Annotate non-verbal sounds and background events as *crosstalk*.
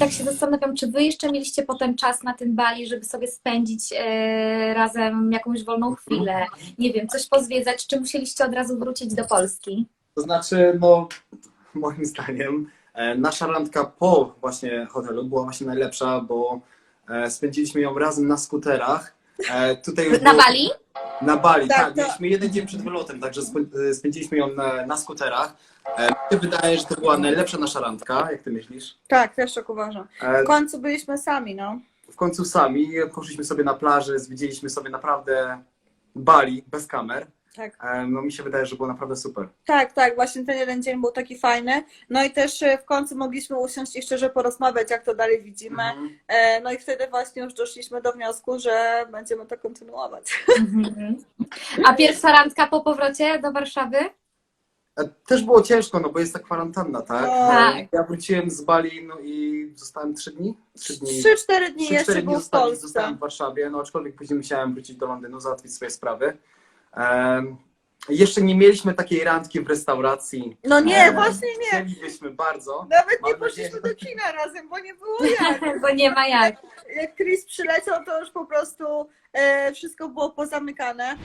tak się zastanawiam, czy wy jeszcze mieliście potem czas na tym Bali, żeby sobie spędzić e, razem jakąś wolną chwilę? Nie wiem, coś pozwiedzać, czy musieliście od razu wrócić do Polski? To znaczy, no, moim zdaniem, e, nasza randka po właśnie hotelu była właśnie najlepsza, bo e, spędziliśmy ją razem na skuterach. E, tutaj już Na było- Bali? Na Bali, Tak, tak. to- Mieliśmy jeden dzień przed wylotem, także e, spędziliśmy ją na, na skuterach. E, mi się wydaje, że to była najlepsza nasza randka, jak ty myślisz? Tak, też tak uważam. E, W końcu byliśmy sami, no. w końcu sami poszliśmy sobie na plażę, zwiedziliśmy sobie naprawdę Bali bez kamer. Tak. E, no mi się wydaje, że było naprawdę super. Tak, tak, właśnie ten jeden dzień był taki fajny. No i też e, w końcu mogliśmy usiąść i szczerze porozmawiać, jak to dalej widzimy. Mhm. E, No i wtedy właśnie już doszliśmy do wniosku, że będziemy to kontynuować. Mhm. A pierwsza randka po powrocie do Warszawy? Też było ciężko, no bo jest ta kwarantanna, tak? Tak. Ja wróciłem z Bali, no i zostałem trzy dni? Trzy dni. 3-4 dni Trzy, jeszcze cztery był w zostali- Polsce. Zostałem w Warszawie, no aczkolwiek później musiałem wrócić do Londynu, załatwić swoje sprawy. Jeszcze nie mieliśmy takiej randki w restauracji. No nie, E, właśnie nie. Chcielibyśmy bardzo. Nawet nie Mam poszliśmy nadzieję, do kina razem, bo nie było *laughs* jak. Bo nie ma jak. Jak Chris przyleciał, to już po prostu e, wszystko było pozamykane.